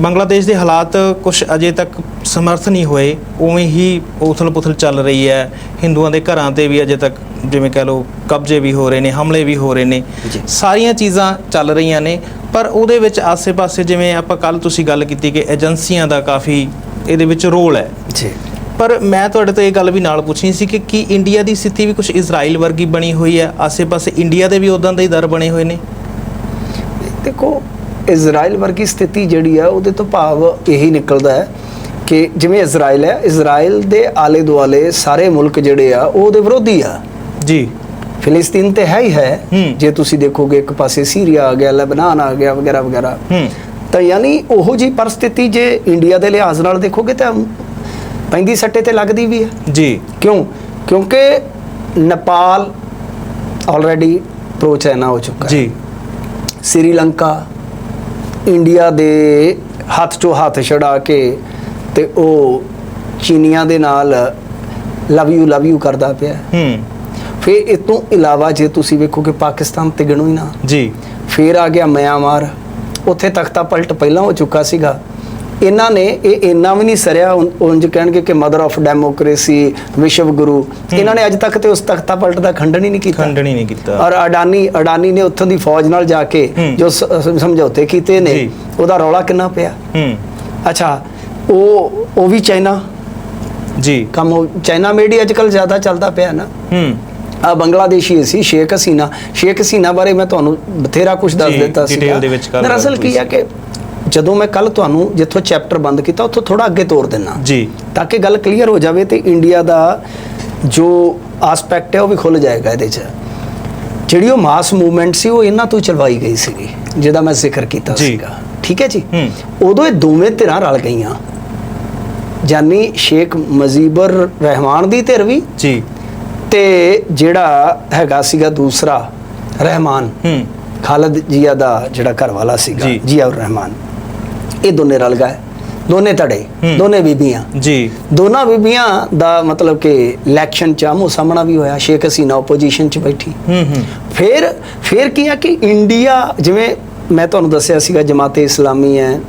ਬੰਗਲਾਦੇਸ਼ ਦੇ ਹਾਲਾਤ ਕੁਝ ਅਜੇ ਤੱਕ ਸਮਰਥ ਨਹੀਂ ਹੋਏ ਉਵੇਂ ਹੀ ਉਥਲ-ਪੁਥਲ ਚੱਲ ਰਹੀ ਹੈ। ਹਿੰਦੂਆਂ ਦੇ ਘਰਾਂ ਤੇ ਵੀ ਅਜੇ ਤੱਕ ਜਿਵੇਂ ਕਹ ਲਓ ਕਬਜ਼ੇ ਵੀ ਹੋ ਰਹੇ ਨੇ ਹਮਲੇ ਵੀ ਹੋ ਰਹੇ ਨੇ। ਸਾਰੀਆਂ ਚੀਜ਼ਾਂ ਚੱਲ ਰਹੀਆਂ ਨੇ ਪਰ ਉਹਦੇ ਵਿੱਚ ਆਸੇ-ਪਾਸੇ ਜਿਵੇਂ ਆਪਾਂ ਕੱਲ ਤੁਸੀਂ ਗੱਲ ਕੀਤੀ ਕਿ ਏਜੰਸੀਆਂ ਦਾ ਕਾਫੀ ਇਹਦੇ ਵਿੱਚ ਰੋਲ ਹੈ। ਜੀ। ਪਰ ਮੈਂ ਤੁਹਾਡੇ ਤੋਂ ਇਹ ਗੱਲ ਵੀ ਨਾਲ ਪੁੱਛਣੀ ਸੀ ਕਿ ਕੀ ਇੰਡੀਆ ਦੀ ਸਥਿਤੀ ਵੀ ਕੁਝ ਇਜ਼ਰਾਈਲ ਵਰਗੀ ਬਣੀ ਹੋਈ ਹੈ? ਆਸੇ-ਪਾਸੇ ਇੰਡੀਆ ਦੇ ਵੀ ਉਦਾਂ ਦੇ ਹੀ ਦਰ ਬਣੇ ਹੋਏ ਨੇ? ਦੇਖੋ ਇਜ਼ਰਾਈਲ ਵਰਗੀ ਸਥਿਤੀ ਜਿਹੜੀ ਆ ਉਹਦੇ ਤੋਂ ਭਾਵ ਇਹੀ ਨਿਕਲਦਾ ਹੈ ਕਿ ਜਿਵੇਂ ਇਜ਼ਰਾਈਲ ਹੈ ਇਜ਼ਰਾਈਲ ਦੇ ਆਲੇ ਦੁਆਲੇ ਸਾਰੇ ਮੁਲਕ ਜਿਹੜੇ ਆ ਉਹ ਉਹਦੇ ਵਿਰੋਧੀ ਆ। ਜੀ। ਫਿਲਿਸਤੀਨ ਤੇ ਹੈ ਹੀ ਹੈ। ਜੇ ਤੁਸੀਂ ਦੇਖੋਗੇ ਇੱਕ ਪਾਸੇ ਸੀਰੀਆ ਆ ਗਿਆ ਲੈਬਨਾਨ ਆ ਗਿਆ ਵਗੈਰਾ ਵਗੈਰਾ। ਤਾਂ ਯਾਨੀ ਉਹੋ ਜੀ ਪਰਿਸਥਿਤੀ ਜੇ ਇੰਡੀਆ ਦੇ ਲਿਹਾਜ਼ ਨਾਲ ਦੇਖੋਗੇ ਤਾਂ ਪੈਂਦੀ ਸੱਟੇ ਤੇ ਲੱਗਦੀ ਵੀ ਹੈ। ਜੀ। ਕਿਉਂ? ਕਿਉਂਕਿ ਨੇਪਾਲ ਆਲਰੇਡੀ ਪ੍ਰੋ ਚਾਈਨਾ ਹੋ ਚੁੱਕਾ ਹੈ। ਜੀ। ਸ੍ਰੀਲੰਕਾ ਇੰਡੀਆ ਦੇ ਹੱਥ ਚੋਂ ਹੱਥ ਛੜਾ ਕੇ ਤੇ ਉਹ ਚੀਨੀਆਂ ਦੇ ਨਾਲ ਲਵ ਯੂ ਲਵ ਯੂ ਕਰਦਾ ਪਿਆ। ਹੂੰ। ਫਿਰ ਇਹ ਤੋਂ ਇਲਾਵਾ ਜੇ ਤੁਸੀਂ ਵੇਖੋ ਕਿ ਪਾਕਿਸਤਾਨ ਤੇ ਗਿਣੋ ਹੀ ਨਾ। ਜੀ। ਫਿਰ ਆ ਗਿਆ ਮਿਆਂਮਾਰ। ਉੱਥੇ ਤਖਤਾ ਪਲਟ ਪਹਿਲਾਂ ਹੋ ਚੁੱਕਾ ਸੀਗਾ। ਇਹਨਾਂ ਨੇ ਇਹ ਇੰਨਾ ਵੀ ਨਹੀਂ ਸਰਿਆ ਉਂਝ ਕਹਿਣਗੇ ਕਿ ਮਦਰ ਆਫ ਡੈਮੋਕ੍ਰੇਸੀ ਵਿਸ਼ਵ ਗੁਰੂ। ਇਹਨਾਂ ਨੇ ਅੱਜ ਤੱਕ ਤੇ ਉਸ ਤਖਤਾ ਪਲਟ ਦਾ ਖੰਡਨ ਹੀ ਨਹੀਂ ਕੀਤਾ। ਖੰਡਨ ਹੀ ਨਹੀਂ ਕੀਤਾ। ਔਰ ਅਡਾਨੀ ਅਡਾਨੀ ਨੇ ਉੱਥੋਂ ਦੀ ਫੌਜ ਨਾਲ ਜਾ ਕੇ ਹੂੰ। ਜੋ ਸ- ਸ- ਸਮਝੌਤੇ ਕੀਤੇ ਨੇ। ਉਹਦਾ ਰੌਲਾ ਕਿੰਨਾ ਪਿਆ? ਹੂੰ। ਅੱਛਾ ਉਹ ਉਹ ਵੀ ਚਾਈਨਾ? ਜੀ। ਕੰਮ ਚਾਈਨਾ ਮੇਡ ਹੀ ਅੱਜਕੱਲ ਜ਼ਿਆਦਾ ਚੱਲਦਾ ਪਿਆ ਨਾ। ਹੂੰ। ਆ ਬੰਗਲਾਦੇਸ਼ੀ ਸੀ ਸ਼ੇਖ ਹਸੀਨਾ। ਸ਼ੇਖ ਹਸੀਨਾ ਬਾਰੇ ਮੈਂ ਤੁਹਾਨੂੰ ਬਥੇਰਾ ਕੁਝ ਦੱਸ ਦਿੱਤਾ detail ਸੀਗਾ। ਦੇ ਵਿੱਚ ਗੱਲ ਦਰਅਸਲ ਕੀ ਆ ਕਿ ਜਦੋਂ ਮੈਂ ਕੱਲ ਤੁਹਾਨੂੰ ਜਿੱਥੋਂ ਚੈਪਟਰ ਬੰਦ ਕੀਤਾ ਉੱਥੋਂ ਥੋੜਾ ਅੱਗੇ ਤੋਰ ਦਿੰਨਾ ਜੀ। ਤਾਂ ਕਿ ਗੱਲ ਕਲੀਅਰ ਹੋ ਜਾਵੇ ਤੇ ਇੰਡੀਆ ਦਾ ਜੋ ਆਸਪੈਕਟ ਹੈ ਉਹ ਵੀ ਖੁੱਲ ਜਾਏਗਾ ਇਹਦੇ 'ਚ। ਜਿਹੜੀ ਉਹ ਮਾਸ ਮੂਵਮੈਂਟ ਸੀ ਉਹ ਇਹਨਾਂ ਤੋਂ ਚਲਵਾਈ ਗਈ ਸੀਗੀ ਜਿਹਦਾ ਮੈਂ ਜ਼ਿਕਰ ਕੀਤਾ। ਸੀਗਾ। ਠੀਕ ਹੈ ਜੀ। ਉਦੋਂ ਇਹ ਦੋਵੇਂ ਧਿਰਾਂ ਰਲ ਗਈਆਂ। ਜਾਨੀ ਸ਼ੇਖ ਮਜੀਬਰ ਰਹਿਮਾਨ ਦੀ ਧਿਰ ਵੀ ਜੀ। ਤੇ ਜਿਹੜਾ ਹੈਗਾ ਸੀਗਾ ਦੂਸਰਾ ਰਹਿਮਾਨ। ਹੂੰ। ਖਾਲਦ ਜੀਆ ਦਾ ਜਿਹੜਾ ਘਰ ਵਾਲਾ ਸੀਗਾ। ਜੀਆ ਉਰ ਰਹਿਮਾਨ। ਇਹ ਦੋਨੇ ਰਲ ਗਏ। ਦੋਨੇ ਧੜੇ। ਦੋਨੇ ਬੀਬੀਆਂ। ਜੀ। ਦੋਨਾਂ ਬੀਬੀਆਂ ਦਾ ਮਤਲਬ ਕਿ ਇਲੈਕਸ਼ਨ ਚ ਆਮੋ ਸਾਹਮਣਾ ਵੀ ਹੋਇਆ ਸ਼ੇਖ ਹਸੀਨਾ ਆਪੋਜੀਸ਼ਨ ਚ ਬੈਠੀ। ਹੂੰ ਹੂੰ। ਫਿਰ ਫਿਰ ਕੀ ਆ ਕਿ ਇੰਡੀਆ ਜਿਵੇਂ ਮੈਂ ਤੁਹਾਨੂੰ ਦੱਸਿਆ ਸੀਗਾ ਜਮਾਤੇ ਇਸਲਾਮੀ ਹੈ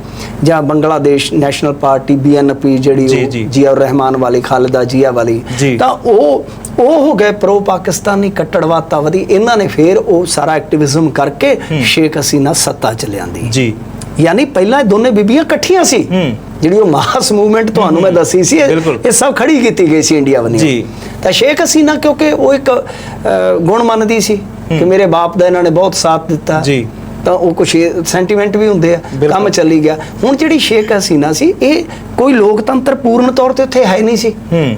ਜਾਂ ਬੰਗਲਾਦੇਸ਼ ਨੈਸ਼ਨਲ ਪਾਰਟੀ ਬੀਐਨਪੀ ਜਿਹੜੀ ਜੀ, ਉਹ ਜੀ। ਜੀਆ ਉਰ ਰਹਿਮਾਨ ਵਾਲੀ ਖਾਲਦਾ ਜੀਆ ਵਾਲੀ। ਤਾਂ ਉਹ ਉਹ ਹੋ ਗਏ ਪ੍ਰੋ ਪਾਕਿਸਤਾਨੀ ਕੱਟੜਵਾਤਾਵਾਦੀ ਇਹਨਾਂ ਨੇ ਫਿਰ ਉਹ ਸਾਰਾ ਐਕਟਿਵਿਜ਼ਮ ਕਰਕੇ ਸ਼ੇਖ ਹਸੀਨਾ ਸੱਤਾ ਚ ਲਿਆਂਦੀ। ਜੀ। ਯਾਨੀ ਪਹਿਲਾਂ ਇਹ ਦੋਨੇ ਬੀਬੀਆਂ ਇਕੱਠੀਆਂ ਸੀ। ਜਿਹੜੀ ਉਹ ਮਾਸ ਮੂਵਮੈਂਟ ਤੁਹਾਨੂੰ ਮੈਂ ਦੱਸੀ ਸੀ ਇਹ- ਸਭ ਖੜੀ ਕੀਤੀ ਗਈ ਸੀ ਇੰਡੀਆ ਵੱਲੋਂ। ਜੀ। ਤਾਂ ਸ਼ੇਖ ਹਸੀਨਾ ਕਿਉਂਕਿ ਉਹ ਇੱਕ ਗੁਣ ਮੰਨਦੀ ਸੀ ਕਿ ਮੇਰੇ ਬਾਪ ਦਾ ਇਹਨਾਂ ਨੇ ਬਹੁਤ ਸਾਥ ਦਿੱਤਾ। ਜੀ। ਤਾਂ ਉਹ ਕੁਝ ਸੈਂਟੀਮੈਂਟ ਵੀ ਹੁੰਦੇ ਆ। ਕੰਮ ਚੱਲੀ ਗਿਆ। ਹੁਣ ਜਿਹੜੀ ਸ਼ੇਖ ਹਸੀਨਾ ਸੀ ਇਹ ਕੋਈ ਲੋਕਤੰਤਰ ਪੂਰਨ ਤੌਰ ਤੇ ਉੱਥੇ ਹੈ ਨਹੀਂ ਸੀ। ਹੂੰ।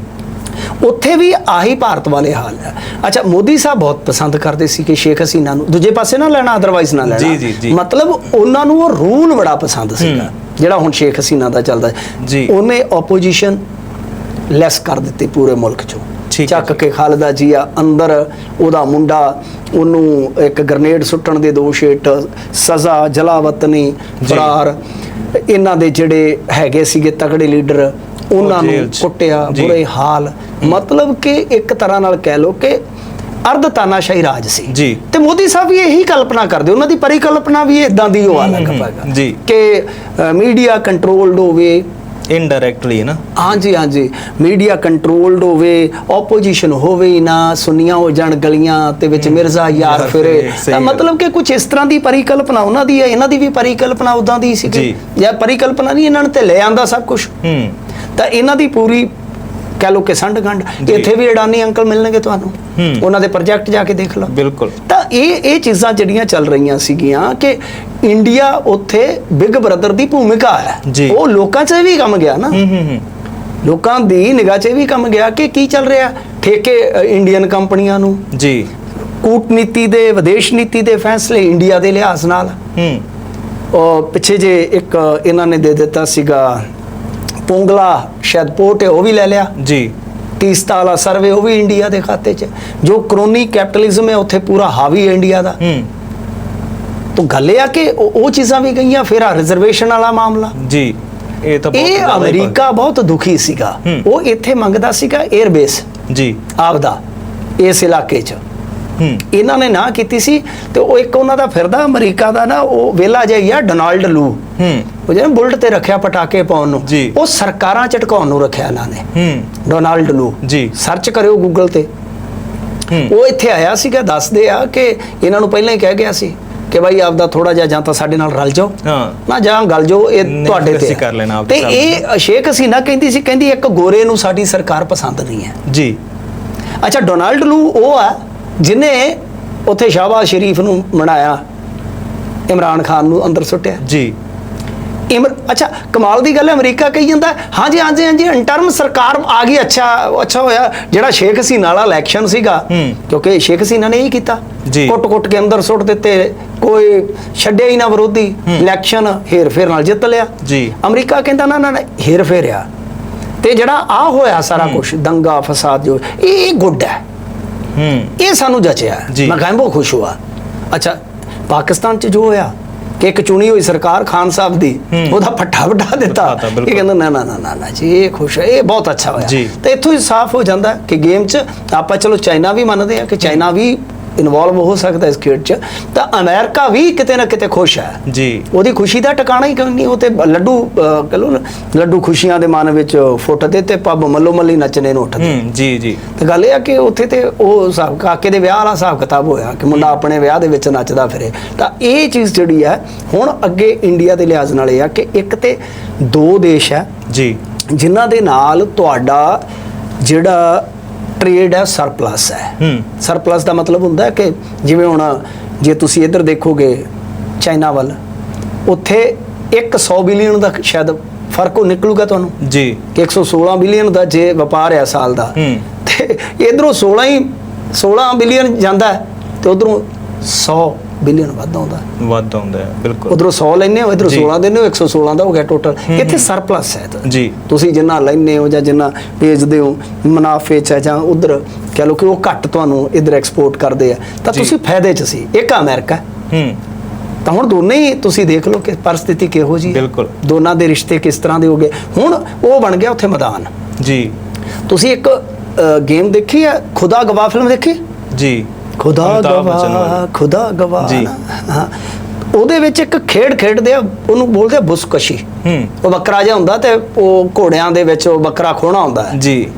ਉੱਥੇ ਵੀ ਆਹੀ ਭਾਰਤ ਵਾਲੇ ਹਾਲ ਹੈ। ਅੱਛਾ ਮੋਦੀ ਸਾਹਿਬ ਬਹੁਤ ਪਸੰਦ ਕਰਦੇ ਸੀ ਕਿ ਸ਼ੇਖ ਹਸੀਨਾ ਨੂੰ। ਦੂਜੇ ਪਾਸੇ ਨਾ ਲੈਣਾ ਅਦਰਵਾਈਜ਼ ਨਾ ਲੈਣਾ। ਜੀ, ਜੀ, ਜੀ। ਮਤਲਬ ਉਹਨਾਂ ਨੂੰ ਉਹ ਰੂਲ ਬੜਾ ਪਸੰਦ ਸੀਗਾ ਜਿਹੜਾ ਹੁਣ ਸ਼ੇਖ ਹਸੀਨਾ ਦਾ ਚੱਲਦਾ। ਜੀ। ਉਹਨੇ ਆਪੋਜੀਸ਼ਨ ਲੈਸ ਕਰ ਦਿੱਤੀ ਪੂਰੇ ਮੁਲਕ ਚੋਂ। ਚੱਕ ਕੇ ਖਾਲਦਾ ਜੀਆ ਅੰਦਰ ਉਹਦਾ ਮੁੰਡਾ ਉਹਨੂੰ ਇੱਕ ਗ੍ਰਨੇਡ ਸੁੱਟਣ ਦੇ ਦੋਸ਼ ਹੇਠ ਸਜ਼ਾ ਜਲਾਵਤਨੀ ਫਰਾਰ। ਇਹਨਾਂ ਦੇ ਜਿਹੜੇ ਹੈਗੇ ਸੀਗੇ ਤਗੜੇ ਲੀਡਰ ਉਹਨਾਂ ਨੂੰ। ਕੁੱਟਿਆ। ਬੁਰੇ ਹਾਲ ਮਤਲਬ ਕਿ ਇੱਕ ਤਰ੍ਹਾਂ ਨਾਲ ਕਹਿ ਲੋ ਕਿ ਅਰਧ ਤਾਨਾਸ਼ਾਹੀ ਰਾਜ ਸੀ ਜੀ। ਤੇ ਮੋਦੀ ਸਾਹਿਬ ਵੀ ਇਹੀ ਕਲਪਨਾ ਕਰਦੇ ਉਹਨਾਂ ਦੀ ਪਰਿਕਲਪਨਾ ਵੀ ਇਦਾਂ ਦੀ ਹੋ ਅਲੱਗ ਹਮ, ਪੈਗਾ ਜੀ। ਕਿ ਮੀਡੀਆ ਕੰਟਰੋਲਡ ਹੋਵੇ ਇਨਡਾਇਰੈਕਟਲੀ ਨਾ ਹਾਂਜੀ ਹਾਂਜੀ ਮੀਡੀਆ ਕੰਟਰੋਲਡ ਹੋਵੇ ਆਪੋਜੀਸ਼ਨ ਹੋਵੇ ਨਾ ਸੁਨੀਆਂ ਹੋ ਜਾਣ ਗਲੀਆਂ ਤੇ ਵਿੱਚ ਮਿਰਜ਼ਾ ਯਾਰ ਫਿਰੇ ਤਾਂ। ਮਤਲਬ ਕਿ ਕੁਝ ਇਸ ਤਰ੍ਹਾਂ ਦੀ ਪਰਿਕਲਪਨਾ ਉਹਨਾਂ ਦੀ ਹੈ ਇਹਨਾਂ ਦੀ ਵੀ ਪਰਿਕਲਪਨਾ ਉਦਾਂ ਦੀ ਸੀ ਜੀ। ਜਾਂ ਪਰਿਕਲਪਨਾ ਨਹੀਂ ਇਹਨਾਂ ਨੇ ਤੇ ਲੈ ਆਂਦਾ ਸਭ ਕੁਝ ਹੂੰ ਤਾਂ ਇਹਨਾਂ ਦੀ ਪੂਰੀ ਕਹਿ ਲੋ ਕਿ ਸੰਡ ਗੰਢ ਜੀ। ਇੱਥੇ ਵੀ ਅਡਾਨੀ ਅੰਕਲ ਮਿਲਣਗੇ ਤੁਹਾਨੂੰ। ਉਹਨਾਂ ਦੇ ਪ੍ਰੋਜੈਕਟ ਜਾ ਕੇ ਦੇਖ ਲਓ। ਬਿਲਕੁਲ। ਤਾਂ ਇਹ ਇਹ ਚੀਜ਼ਾਂ ਜਿਹੜੀਆਂ ਚੱਲ ਰਹੀਆਂ ਸੀਗੀਆਂ ਕਿ ਇੰਡੀਆ ਉੱਥੇ ਬਿਗ ਬ੍ਰਦਰ ਦੀ ਭੂਮਿਕਾ ਹੈ। ਉਹ ਲੋਕਾਂ 'ਚ ਵੀ ਕੰਮ ਗਿਆ ਨਾ। ਲੋਕਾਂ ਦੀ ਨਿਗਾਹ 'ਚ ਵੀ ਕੰਮ ਗਿਆ ਕਿ ਕੀ ਚੱਲ ਰਿਹਾ? ਠੇਕੇ ਇੰਡੀਅਨ ਕੰਪਨੀਆਂ ਨੂੰ। ਜੀ। ਕੂਟਨੀਤੀ ਦੇ ਵਿਦੇਸ਼ ਨੀਤੀ ਦੇ ਫੈਸਲੇ ਇੰਡੀਆ ਦੇ ਲਿਹਾਜ਼ ਨਾਲ। ਹੂੰ। ਉਹ ਪਿੱਛੇ ਜੇ ਇੱਕ ਇਹਨਾਂ ਨੇ ਦੇ ਦਿੱਤਾ ਸੀਗਾ ਪੋਂਗਲਾ ਸ਼ਾਇਦ ਪੋਰਟ ਹੈ ਉਹ ਵੀ ਲੈ ਲਿਆ। ਜੀ। ਤੀਸਤਾ ਵਾਲਾ ਸਰਵੇ ਉਹ ਵੀ ਇੰਡੀਆ ਦੇ ਖਾਤੇ 'ਚ। ਜੋ ਕਰੋਨੀ ਕੈਪੀਟਲਿਜ਼ਮ ਹੈ ਉੱਥੇ ਪੂਰਾ ਹਾਵੀ ਹੈ ਇੰਡੀਆ ਦਾ। ਹੂੰ। ਤਾਂ ਗੱਲ ਇਹ ਆ ਕਿ ਉਹ ਚੀਜ਼ਾਂ ਵੀ ਗਈਆਂ ਫਿਰ ਆ ਰਿਜ਼ਰਵੇਸ਼ਨ ਵਾਲਾ ਮਾਮਲਾ। ਜੀ ਇਹ ਤਾਂ ਬਹੁਤ ਇਹ ਅਮਰੀਕਾ ਬਹੁਤ ਦੁਖੀ ਸੀਗਾ। ਉਹ ਇੱਥੇ ਮੰਗਦਾ ਸੀਗਾ 에ਅਰਬੇਸ ਪਾ- ਜੀ। ਆਪਦਾ ਇਸ ਇਲਾਕੇ 'ਚ। ਹੂੰ। ਇਹਨਾਂ ਨੇ ਨਾ ਕੀਤੀ ਸੀ ਤੇ ਉਹ ਇੱਕ ਉਹਨਾਂ ਦਾ ਫਿਰਦਾ ਅਮਰੀਕਾ ਦਾ ਨਾ ਉਹ ਵੇਲਾ ਜਿਹਾ ਡੋਨਾਲਡ ਲੂ। ਹੂੰ। ਉਹ ਜਿਹੜੇ ਬੁਲਟ ਤੇ ਰੱਖਿਆ ਪਟਾਕੇ ਪਾਉਣ ਨੂੰ। ਉਹ ਸਰਕਾਰਾਂ ਝਟਕਾਉਣ ਨੂੰ ਰੱਖਿਆ ਇਹਨਾਂ ਨੇ। ਹੂੰ। ਡੋਨਾਲਡ ਲੂ ਜੀ। ਸਰਚ ਕਰਿਓ ਗੂਗਲ ਤੇ। ਉਹ ਇੱਥੇ ਆਇਆ ਸੀਗਾ ਦੱਸਦੇ ਆ ਕਿ ਇਹਨਾਂ ਨੂੰ ਪਹਿਲਾਂ ਹੀ ਕਹਿ ਗਿਆ ਸੀ ਕਿ ਭਾਈ ਆਪਦਾ ਥੋੜਾ ਜਿਹਾ ਜਾਂ ਤਾਂ ਸਾਡੇ ਨਾਲ ਰਲ ਜਾਓ। ਹਾਂ। ਨਾ ਜਾਂ ਗੱਲ ਜੋ ਇਹ ਤੁਹਾਡੇ ਤੇ ਕਰ ਲੈਣਾ ਆਪਦੇ ਤੇ ਇਹ ਸ਼ੇਖ ਹਸੀਨਾ ਕਹਿੰਦੀ ਸੀ ਕਹਿੰਦੀ ਇੱਕ ਗੋਰੇ ਨੂੰ ਸਾਡੀ ਸਰਕਾਰ ਪਸੰਦ ਨਹੀਂ ਹੈ। ਜੀ। ਅੱਛਾ ਡੋਨਾਲਡ ਲੂ ਉਹ ਆ ਜਿਨੇ ਉੱਥੇ ਸ਼ਾਹਬਾਜ਼ ਸ਼ਰੀਫ ਨੂੰ ਮਨਾਇਆ ਇਮਰਾਨ ਖਾਨ ਨੂੰ ਅੰਦਰ ਸੁੱਟਿਆ। ਜੀ। ਇਮਰ ਅੱਛਾ ਕਮਾਲ ਦੀ ਗੱਲ ਹੈ ਅਮਰੀਕਾ ਕਹੀ ਜਾਂਦਾ ਹਾਂਜੀ ਹਾਂਜੀ ਹਾਂਜੀ ਇੰਟਰਮ ਸਰਕਾਰ ਆ ਗਈ ਅੱਛਾ ਅੱਛਾ ਹੋਇਆ ਜਿਹੜਾ ਸ਼ੇਖ ਹਸੀਨਾ ਵਾਲਾ ਇਲੈਕਸ਼ਨ ਸੀਗਾ ਹੂੰ। ਕਿਉਂਕਿ ਸ਼ੇਖ ਹਸੀਨਾ ਨੇ ਇਹ ਕੀਤਾ। ਕੁੱਟ-ਕੁੱਟ ਕੇ ਅੰਦਰ ਸੁੱਟ ਦਿੱਤੇ ਕੋਈ ਛੱਡਿਆ ਹੀ ਨਾ ਵਿਰੋਧੀ ਇਲੈਕਸ਼ਨ ਹੇਰ ਫੇਰ ਨਾਲ ਜਿੱਤ ਲਿਆ। ਜੀ। ਅਮਰੀਕਾ ਕਹਿੰਦਾ ਨਾ ਨਾ ਨਾ, ਹੇਰ ਫੇਰਿਆ ਤੇ ਜਿਹੜਾ ਆ ਹੋਇਆ ਸਾਰਾ ਕੁਝ ਦੰਗਾ ਫਸਾਦ ਜੋ ਇਹ ਗੁੱਡ ਹੈ। ਹੂੰ। ਇਹ ਸਾਨੂੰ ਜਚਿਆ। ਮੈਂ ਕਹਿੰਦਾ ਬਹੁਤ ਖੁਸ਼ ਹੋਇਆ। ਅੱਛਾ ਪਾਕਿਸਤਾਨ ਚ ਜੋ ਹੋਇਆ ਕਿ ਇੱਕ ਚੁਣੀ ਹੋਈ ਸਰਕਾਰ ਖਾਨ ਸਾਹਿਬ ਦੀ। ਉਹਦਾ ਪੱਠਾ ਵਟਾ ਦਿੱਤਾ। ਇਹ ਕਹਿੰਦਾ ਨਾ ਨਾ ਨਾ ਨਾ ਜੀ ਇਹ ਖੁਸ਼ ਹੈ ਇਹ ਬਹੁਤ ਅੱਛਾ ਹੋਇਆ। ਤੇ ਇੱਥੋਂ ਹੀ ਸਾਫ਼ ਹੋ ਜਾਂਦਾ ਕਿ ਗੇਮ 'ਚ ਆਪਾਂ ਚਲੋ ਚਾਈਨਾ ਵੀ ਮੰਨਦੇ ਆ ਕਿ ਚਾਈਨਾ ਵੀ ਇਨਵੋਲਵ ਹੋ ਸਕਦਾ ਇਸ ਖੇਡ 'ਚ ਤਾਂ ਅਮਰੀਕਾ ਵੀ ਕਿਤੇ ਨਾ ਕਿਤੇ ਖੁਸ਼ ਹੈ। ਜੀ। ਉਹਦੀ ਖੁਸ਼ੀ ਦਾ ਟਿਕਾਣਾ ਹੀ ਕੋਈ ਨਹੀਂ ਉਹ ਤੇ ਲੱਡੂ ਕਹ ਲਓ ਨਾ ਲੱਡੂ ਖੁਸ਼ੀਆਂ ਦੇ ਮਨ ਵਿੱਚ ਫੁੱਟਦੇ ਤੇ ਪੱਬ ਮੱਲੋ ਮੱਲੀ ਨੱਚਣੇ ਨੂੰ ਉੱਠਦੇ। ਜੀ ਜੀ। ਤੇ ਗੱਲ ਇਹ ਆ ਕਿ ਉੱਥੇ ਤੇ ਉਹ ਹਿਸਾਬ ਕਾਕੇ ਦੇ ਵਿਆਹ ਵਾਲਾ ਹਿਸਾਬ ਕਿਤਾਬ ਹੋਇਆ ਕਿ ਮੁੰਡਾ ਆਪਣੇ ਵਿਆਹ ਦੇ ਵਿੱਚ ਨੱਚਦਾ ਫਿਰੇ। ਤਾਂ ਇਹ ਚੀਜ਼ ਜਿਹੜੀ ਹੈ ਹੁਣ ਅੱਗੇ ਇੰਡੀਆ ਦੇ ਲਿਹਾਜ਼ ਨਾਲ ਇਹ ਆ ਕਿ ਇੱਕ ਤੇ ਦੋ ਦੇਸ਼ ਹੈ ਜੀ। ਜਿਨ੍ਹਾਂ ਦੇ ਨਾਲ ਤੁਹਾਡਾ ਜਿਹੜਾ ਟ੍ਰੇਡ ਹੈ ਸਰਪਲਸ ਹੈ। ਹੂੰ। ਸਰਪਲਸ ਦਾ ਮਤਲਬ ਹੁੰਦਾ ਹੈ ਕਿ ਜਿਵੇਂ ਹੁਣ ਜੇ ਤੁਸੀਂ ਇੱਧਰ ਦੇਖੋਗੇ ਚਾਈਨਾ ਵੱਲ ਉੱਥੇ 100 ਬਿਲੀਅਨ ਦਾ ਸ਼ਾਇਦ ਫ਼ਰਕ ਉਹ ਨਿਕਲੂਗਾ ਤੁਹਾਨੂੰ। ਜੀ। ਕਿ 116 ਬਿਲੀਅਨ ਦਾ ਜੇ ਵਪਾਰ ਹੈ ਸਾਲ ਦਾ। ਹੂੰ। ਤੇ ਇਧਰੋਂ 16 ਹੀ 16 ਬਿਲੀਅਨ ਜਾਂਦਾ ਤੇ ਉਧਰੋਂ 100 ਬਿਲੀਅਨ ਵੱਧ ਆਉਂਦਾ ਵੱਧ ਆਉਂਦਾ ਹੈ ਬਿਲਕੁਲ। ਉਧਰੋਂ 100 ਲੈਨੇ ਹੋ ਇਧਰੋਂ ਜੀ। 16 ਦਿੰਦੇ ਹੋ 116 ਦਾ ਹੋ ਗਿਆ ਟੋਟਲ ਇੱਥੇ ਸਰਪਲਸ ਹੈ ਜੀ। ਤੁਸੀਂ ਜਿੰਨਾ ਲੈਨੇ ਹੋ ਜਾਂ ਜਿੰਨਾ ਵੇਚਦੇ ਹੋ ਮੁਨਾਫੇ ਚ ਜਾਂ ਉਧਰ ਕਹ ਲਓ ਕਿ ਉਹ ਘੱਟ ਤੁਹਾਨੂੰ ਇਧਰ ਐਕਸਪੋਰਟ ਕਰਦੇ ਆ ਤਾਂ। ਤੁਸੀਂ ਫਾਇਦੇ ਚ ਸੀ। ਇੱਕ ਅਮਰੀਕਾ। ਹੂੰ। ਤਾਂ ਹੁਣ ਦੋਨੇ ਹੀ ਤੁਸੀਂ ਦੇਖ ਲਓ ਕਿ ਪਰਿਸਥਿਤੀ ਕਿਹੋ ਜੀ ਬਿਲਕੁਲ। ਦੋਨਾਂ ਦੇ ਰਿਸ਼ਤੇ ਕਿਸ ਤਰ੍ਹਾਂ ਦੇ ਹੋ ਗਏ। ਹੁਣ ਉਹ ਬਣ ਗਿਆ ਉੱਥੇ ਮੈਦਾਨ। ਜੀ। ਤੁਸੀਂ ਇੱਕ ਗੇਮ ਦੇਖੀ ਹੈ? ਖੁਦਾ ਗਵਾਹ ਫਿਲਮ ਦੇਖੀ? ਜੀ। ਖੁਦਾ ਗਵਾਹ। ਖੁਦਾ ਗਵਾਹ। ਜੀ। ਹਾਂ। ਉਹਦੇ ਵਿੱਚ ਇੱਕ ਖੇਡ ਖੇਡਦੇ ਆ ਉਹਨੂੰ ਬੋਲਦੇ ਆ ਬੁਸਕਸ਼ੀ। ਹੂੰ। ਉਹ ਬੱਕਰਾ ਜਿਹਾ ਹੁੰਦਾ ਤੇ ਉਹ ਘੋੜਿਆਂ ਦੇ ਵਿੱਚ ਉਹ ਬੱਕਰਾ ਖੋਣਾ ਹੁੰਦਾ ਹੈ। ਜੀ।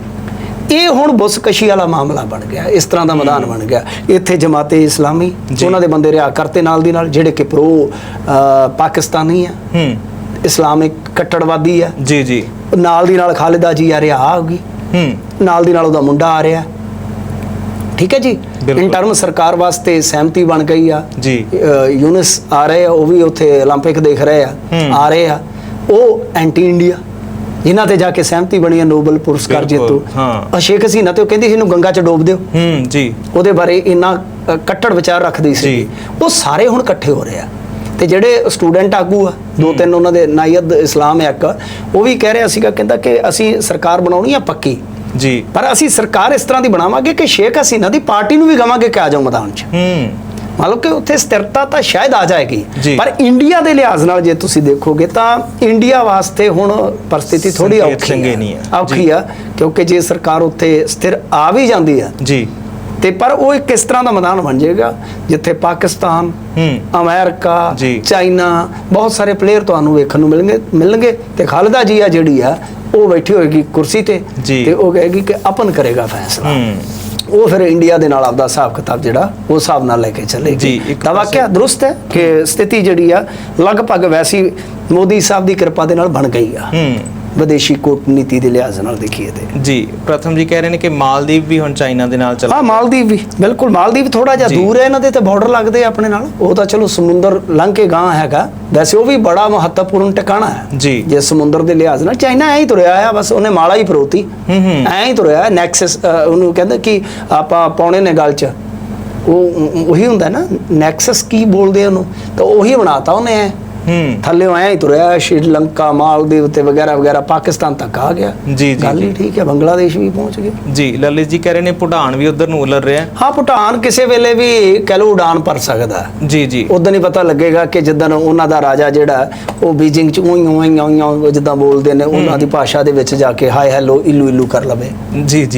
ਇਹ ਹੁਣ ਬੁਸਕਸ਼ੀ ਵਾਲਾ ਮਾਮਲਾ ਬਣ ਗਿਆ ਇਸ ਤਰ੍ਹਾਂ ਦਾ ਮੈਦਾਨ ਬਣ ਗਿਆ। ਇੱਥੇ ਜਮਾਤੇ ਇਸਲਾਮੀ। ਉਹਨਾਂ ਦੇ ਬੰਦੇ ਰਿਆ ਕਰਤੇ ਨਾਲ ਦੀ ਨਾਲ ਜਿਹੜੇ ਕਿ ਪ੍ਰੋ ਪਾਕਿਸਤਾਨੀ ਆ। ਹੂੰ। ਇਸਲਾਮਿਕ ਕੱਟੜਵਾਦੀ ਆ। ਜੀ ਜੀ। ਨਾਲ ਦੀ ਨਾਲ ਖਾਲਿਦਾ ਜੀ ਆ ਰਿਹਾ ਆ ਗਈ। ਹੂੰ। ਨਾਲ ਦੀ ਨਾਲ ਉਹਦਾ ਮੁੰਡਾ ਆ ਰਿਹਾ। ਠੀਕ ਹੈ ਜੀ ਬਿਲਕੁਲ। ਇੰਟਰਮ ਸਰਕਾਰ ਵਾਸਤੇ ਸਹਿਮਤੀ ਬਣ ਗਈ ਆ ਜੀ ਅ, ਯੂਨਸ ਆ ਰਹੇ ਆ ਉਹ ਵੀ ਉੱਥੇ 올림픽 ਦੇਖ ਰਹੇ ਆ ਹੂੰ। ਆ ਰਹੇ ਆ ਉਹ ਐਂਟੀ ਇੰਡੀਆ ਜਿਨ੍ਹਾਂ ਤੇ ਜਾ ਕੇ ਸਹਿਮਤੀ ਬਣੀ ਹੈ ਨੋਬਲ ਪੁਰਸਕਾਰ ਬਿਲਕੁਲ, ਜੇਤੂ ਹਾਂ। ਅ, ਸ਼ੇਖ ਹਸੀਨਾ ਤੇ ਉਹ ਕਹਿੰਦੀ ਸੀ ਇਹਨੂੰ ਗੰਗਾ 'ਚ ਡੋਬ ਦਿਓ ਹੂੰ ਜੀ ਉਹਦੇ ਬਾਰੇ ਇੰਨਾ ਅ, ਕੱਟੜ ਵਿਚਾਰ ਰੱਖਦੀ ਸੀ ਜੀ। ਉਹ ਸਾਰੇ ਹੁਣ ਇਕੱਠੇ ਹੋ ਰਹੇ ਆ ਤੇ ਜਿਹੜੇ ਸਟੂਡੈਂਟ ਆਗੂ ਆ ਦੋ ਤਿੰਨ ਉਹਨਾਂ ਦੇ ਨਾਇਦ ਇਸਲਾਮ ਹੈ ਇੱਕ ਉਹ ਵੀ ਕਹਿ ਰਿਹਾ ਸੀਗਾ ਕਹਿੰਦਾ ਕਿ ਅਸੀਂ ਸਰਕਾਰ ਬਣਾਉਣੀ ਆ ਪੱਕੀ ਜੀ। ਪਰ ਅਸੀਂ ਸਰਕਾਰ ਇਸ ਤਰ੍ਹਾਂ ਦੀ ਬਣਾਵਾਂਗੇ ਕਿ ਸ਼ੇਖ ਹਸੀਨਾ ਦੀ ਪਾਰਟੀ ਨੂੰ ਵੀ ਕਵਾਂਗੇ ਕਿ ਆ ਜਾਓ ਮੈਦਾਨ 'ਚ। ਹੂੰ। ਮਤਲਬ ਕਿ ਉੱਥੇ ਸਥਿਰਤਾ ਤਾਂ ਸ਼ਾਇਦ ਆ ਜਾਏਗੀ। ਪਰ ਇੰਡੀਆ ਦੇ ਲਿਹਾਜ਼ ਨਾਲ ਜੇ ਤੁਸੀਂ ਦੇਖੋਗੇ ਤਾਂ ਇੰਡੀਆ ਵਾਸਤੇ ਹੁਣ ਪਰਿਸਥਿਤੀ ਥੋੜੀ ਔਖੀ ਹੈ ਹੈ। ਔਖੀ ਆ ਕਿਉਂਕਿ ਜੇ ਸਰਕਾਰ ਉੱਥੇ ਸਥਿਰ ਆ ਵੀ ਜਾਂਦੀ ਆ ਜੀ। ਤੇ ਪਰ ਉਹ ਇੱਕ ਕਿਸ ਤਰ੍ਹਾਂ ਦਾ ਮੈਦਾਨ ਬਣ ਜਾਏਗਾ ਜਿੱਥੇ ਪਾਕਿਸਤਾਨ ਅਮਰੀਕਾ। ਚਾਈਨਾ ਬਹੁਤ ਸਾਰੇ ਪਲੇਅਰ ਤੁਹਾਨੂੰ ਵੇਖਣ ਨੂੰ ਮਿਲਣਗੇ ਮਿਲਣਗੇ ਤੇ ਖਾਲਦਾ ਜੀ ਆ ਜਿਹੜੀ ਆ ਉਹ ਬੈਠੀ ਹੋਏਗੀ ਕੁਰਸੀ ਤੇ। ਤੇ ਉਹ ਕਹੇਗੀ ਕਿ ਆਪਨ ਕਰੇਗਾ ਫੈਸਲਾ। ਉਹ ਫਿਰ ਇੰਡੀਆ ਦੇ ਨਾਲ ਆਪਦਾ ਹਿਸਾਬ ਕਿਤਾਬ ਜਿਹੜਾ ਉਹ ਹਿਸਾਬ ਨਾਲ ਲੈ ਕੇ ਚੱਲੇਗੀ। ਤਾਂ ਵਾਕਿਆ ਦਰੁਸਤ ਹੈ ਕਿ ਸਥਿਤੀ ਜਿਹੜੀ ਆ ਲਗਭਗ ਵੈਸੀ ਮੋਦੀ ਸਾਹਿਬ ਦੀ ਕਿਰਪਾ ਦੇ ਨਾਲ ਬਣ ਗਈ ਆ। ਵਿਦੇਸ਼ੀ ਕੂਟਨੀਤੀ ਦੇ ਲਿਹਾਜ਼ ਨਾਲ ਦੇਖੀਏ ਤੇ। ਜੀ ਪ੍ਰਥਮ ਜੀ ਕਹਿ ਰਹੇ ਨੇ ਕਿ ਮਾਲਦੀਵ ਵੀ ਹੁਣ ਚਾਈਨਾ ਦੇ ਨਾਲ ਚੱਲ ਹਾਂ ਮਾਲਦੀਵ ਵੀ ਬਿਲਕੁਲ ਮਾਲਦੀਵ ਥੋੜਾ ਜਿਹਾ। ਦੂਰ ਹੈ ਇਹਨਾਂ ਦੇ ਤੇ ਬਾਰਡਰ ਲੱਗਦੇ ਆਪਣੇ ਨਾਲ। ਉਹ ਤਾਂ ਚਲੋ ਸਮੁੰਦਰ ਲੰਘ ਕੇ ਗਾਂ ਹੈਗਾ। ਵੈਸੇ ਉਹ ਵੀ ਬੜਾ ਮਹੱਤਵਪੂਰਨ ਟਿਕਾਣਾ ਹੈ। ਜੀ। ਜੇ ਸਮੁੰਦਰ ਦੇ ਲਿਹਾਜ਼ ਨਾਲ ਚਾਈਨਾ ਐਂ ਹੀ ਤੁਰਿਆ ਆ ਬਸ ਉਹਨੇ ਮਾਲਾ ਹੀ ਹੂੰ ਐਂ ਹੀ ਤੁਰਿਆ ਨੈਕਸਸ ਉਹਨੂੰ ਕਹਿੰਦਾ ਕਿ ਆਪਾਂ ਪਾਉਣੇ ਨੇ ਗੱਲ 'ਚ। ਉਹ ਉਹੀ ਹੁੰਦਾ ਨਾ ਨੈਕਸਸ ਕੀ ਬੋਲਦੇ ਉਹਨੂੰ? ਤਾਂ ਉਹੀ ਬਣਾਤਾ ਉਹਨੇ। ਹੂੰ। ਥੱਲੇ ਐਂ ਹੀ ਤੁਰਿਆ ਸ਼੍ਰੀਲੰਕਾ ਮਾਲਦੀਵ ਤੇ ਵਗੈਰਾ ਵਗੈਰਾ ਪਾਕਿਸਤਾਨ ਤੱਕ ਆ ਗਿਆ। ਜੀ, ਜੀ, ਗੱਲ ਹੀ। ਠੀਕ ਹੈ ਬੰਗਲਾਦੇਸ਼ ਵੀ ਪਹੁੰਚ ਗਏ। ਜੀ ਲਲਿਤ ਜੀ ਕਹਿ ਰਹੇ ਨੇ ਭੂਟਾਨ ਵੀ ਉਧਰ ਨੂੰ ਉਲਰ ਰਿਹਾ। ਹਾਂ ਭੂਟਾਨ ਕਿਸੇ ਵੇਲੇ ਵੀ ਕਹਿ ਲਓ ਉਡਾਨ ਭਰ ਸਕਦਾ। ਜੀ ਜੀ। ਉਦੋਂ ਹੀ ਪਤਾ ਲੱਗੇਗਾ ਕਿ ਜਿੱਦਣ ਉਹਨਾਂ ਦਾ ਰਾਜਾ ਜਿਹੜਾ ਉਹ ਬੀਜਿੰਗ ਚ ਉਹੀ ਉਹੀ ਉਹੀ ਜਿੱਦਾਂ ਬੋਲਦੇ ਨੇ ਉਹਨਾਂ ਦੀ ਭਾਸ਼ਾ ਦੇ ਵਿੱਚ ਜਾ ਕੇ ਹਾਈ ਹੈਲੋ ਇਲੂ ਇਲੂ ਕਰ ਲਵੇ। ਜੀ ਜੀ।